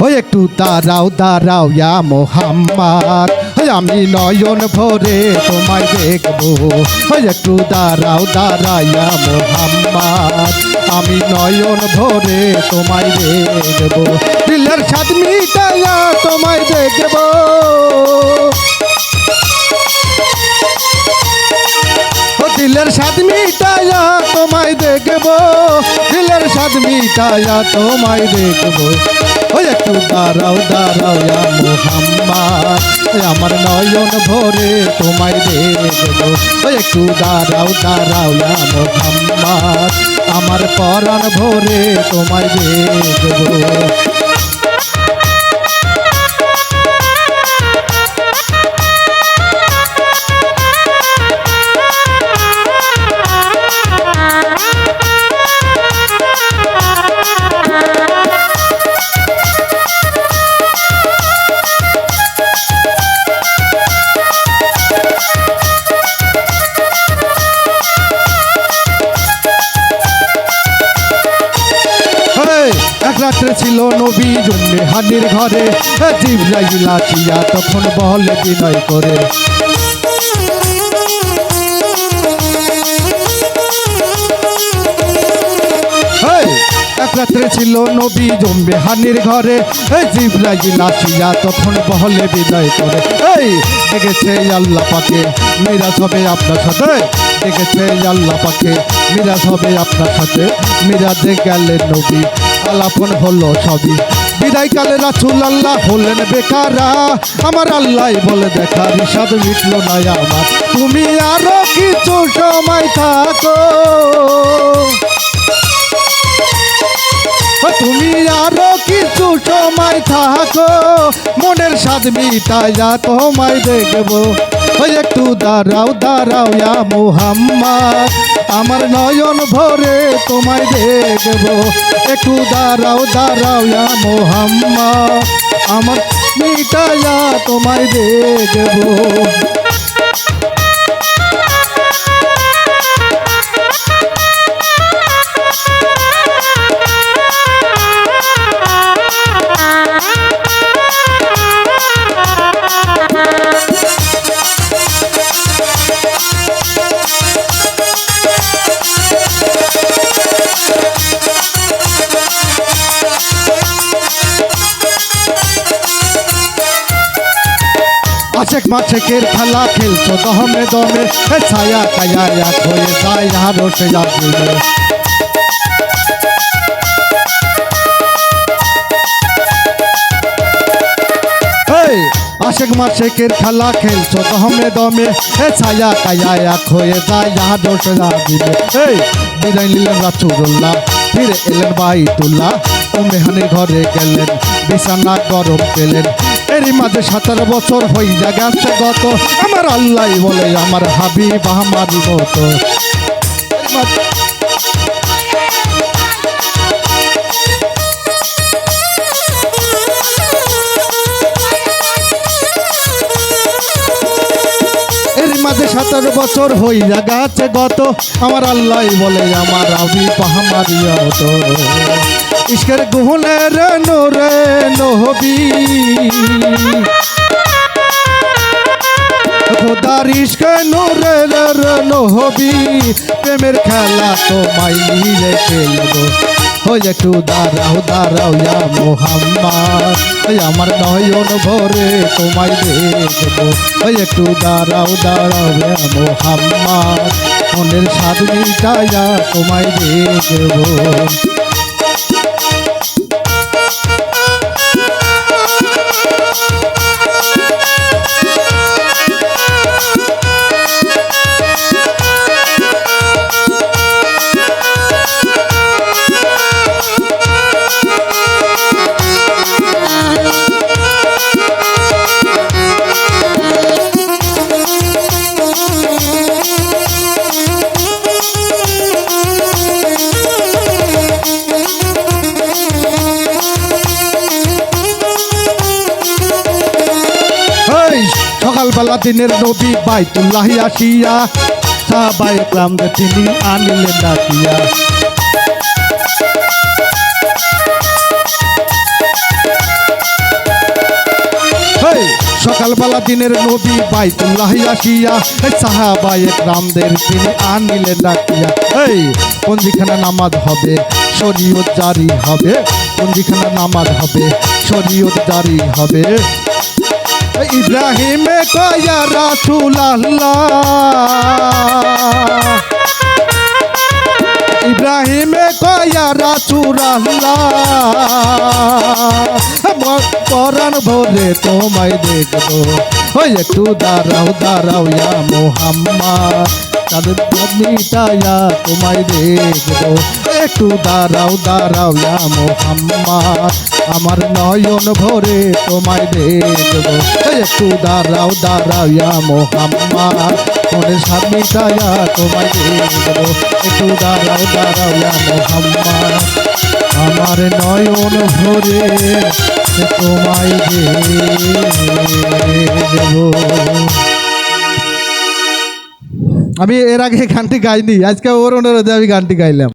ওই একটু দাঁড়াও দাঁড়াও ইয়া মোহাম্মদ। আমি নয়ন ভরে তোমায় দেখব। ওই একটু দাঁড়াও দাঁড়াও ইয়া মোহাম্মদ। আমি নয়ন ভরে তোমায় দেখব। দিলের মিটাইয়া তোমায় দেখব। দিলের স্বাদ মিটাইয়া তোমায় দেখব, দিলের স্বাদ মিটাইয়া তোমায় দেখব। ওই একটু দাঁড়াও দাঁড়াও মোহাম্মদ আমার নয়ন ভরে তোমায় দেখব। ওই একটু দাঁড়াও দাঁড়াও মোহাম্মদ, আমার পরাণ ভরে তোমায় দেখব। রাত্রে ছিল নবী জন্মে হানির ঘরে জিবলাইলা চিয়া তখন বলে বিনয় করে রাত্রে ছিল নবী জম্বে হানির ঘরে। এই জিবলাইলা চিয়া তখন বহলে বিনয় করে এই দেখেছে আল্লাহ পাকে, মিরাজ হবে আপনার সাথে। দেখেছে আল্লাহ পাকে, মিরাজ হবে আপনার সাথে। মিরাজে গেলেন নবী আলাপন হলো সবই বিদায় কালে রাসুল আল্লাহ হলেন বেকারা। আমার আল্লাহ বলে দেখা রিসাদ মিটল না আমার। তুমি আরও কিছু সময় থাকো। তুমি আরও কিছু সময় থাকো। মনের স্বাদ মিটাইয়া তোমায় দেখব। ওই একটু দাঁড়াও দাঁড়াও ইয়া মোহাম্মদ। আমার নয়ন ভরে তোমায় দেখব একটু দাঁড়াও দাঁড়াও ইয়া মোহাম্মদ। আমার মিটায়া তোমায় দেখব মাছেকের খেলা খেলছো দহমে দমে। ছায়া কায়া এক হয়ে যায়, আরও সে আশেক মাসেকের খেলা খেলছো, দমে দমে। এ ছায়া কায়া এক হয়ে যায়, আরও সে যাবে এই, বিদায় নিলেন রাসুল্লাহ ফিরে এলেন বাইতুল্লাহ। ও মেহানের ঘরে গেলেন, বিছানা গরম পেলেন। এরই মাঝে সতেরো বছর হই গেছে গত। আমার আল্লাহ বলে আমার হাবিব আমার মতো সতেরো বছর হই গেছে গত। আমার আল্লাহ বলে, আমার আবি পাহামারিয়ত ইস্কের গুহনের নোরে নহবি খোদার ইস্কে নোরে নহবি প্রেমের খেলা তোমায় মিলে খেলব ওই একটু দাঁড়াও দাঁড়াও ইয়া মোহাম্মদ। ওই আমার নয়ন ভরে তোমায় দেখব ওই একটু দাঁড়াও দাঁড়াও ইয়া মোহাম্মদ। মনের সাধু মিটাইয়া তোমায় দেখব সকালবেলা দিনের নবী বাইতুল্লাহি আসিয়া সাহাবাই গ্রামদের তিনি আনিলেন ডাকিয়া সকালবেলা দিনের নবী বাইতুল্লাহ আসিয়া এই সাহাবায়ে রামদের তিনি আনিলেন ডাকিয়া এই পঞ্জিখানা নামাজ হবে? শরীয়ত জারি হবে। পঞ্জিখানা নামাজ হবে? শরীয়ত জারি হবে। ইব্রাহিমে কয়া রাসুল ইব্রাহিমে কয়া রাসুল আল্লাহ পরাণ ভরে তোমায় দেখব। ওই একটু দাঁড়াও দাঁড়াও ইয়া মোহাম্মদ। তাদের মিটায়া তোমায় দেখব। একটু দাঁড়াও দাঁড়াও ইয়া মোহাম্মদ। আমার নয়ন ভরে তোমায় দেখব। একটু দাঁড়াও দাঁড়াও ইয়া মোহাম্মদ। মনে সামিটায়া তোমায় দেখব। একটু দাঁড়াও দাঁড়াও ইয়া মোহাম্মদ। আমার নয়ন ভরে আমি এর আগে গানটি গাইনি আজকে ওর অনুরোধে আমি গানটি গাইলাম।